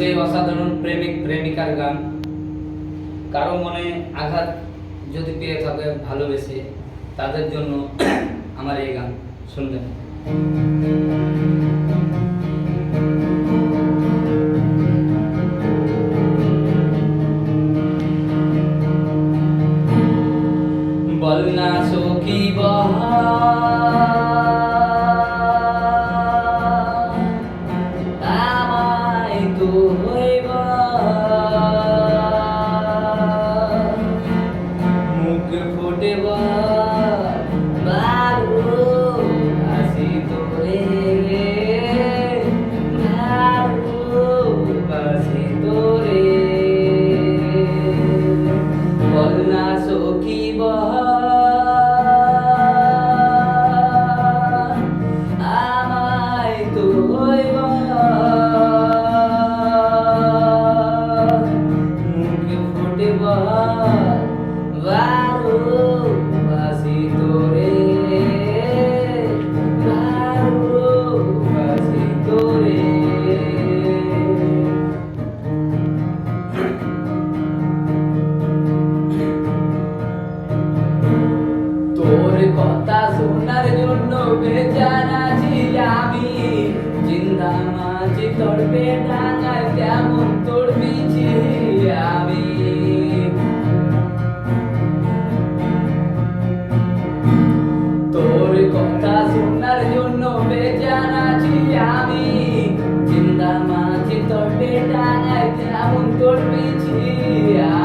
সেই অসাধারণ প্রেমিক, প্রেমিকার গান। কারও মনে আঘাত যদি পেয়ে থাকে, ভালোবেসে, তাদের জন্য আমার এই গান শুনবেন। বলনা সখী বহা। বল না সখী আমায় তোর কথা শোনার জন্য বেচার আছি আমি। জিন্দা মাঝি তোর বেটাঙায় কেমন তোর বিছি আমি। তোর কথা শোনার জন্য বেচার আমি। জিন্দা মাঝি তোর বেটাঙায় কেমন তোর বিছি আমি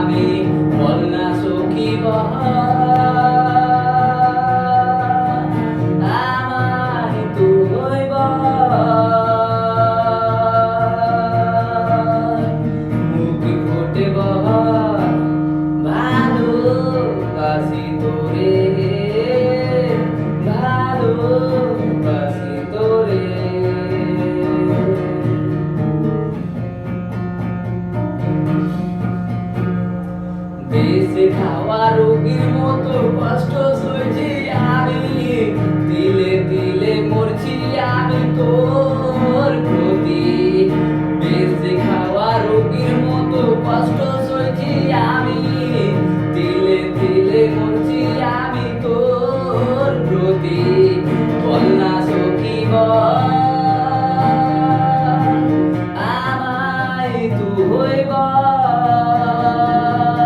বেশি খাওয়া রোগীর মতো কষ্ট সইছি।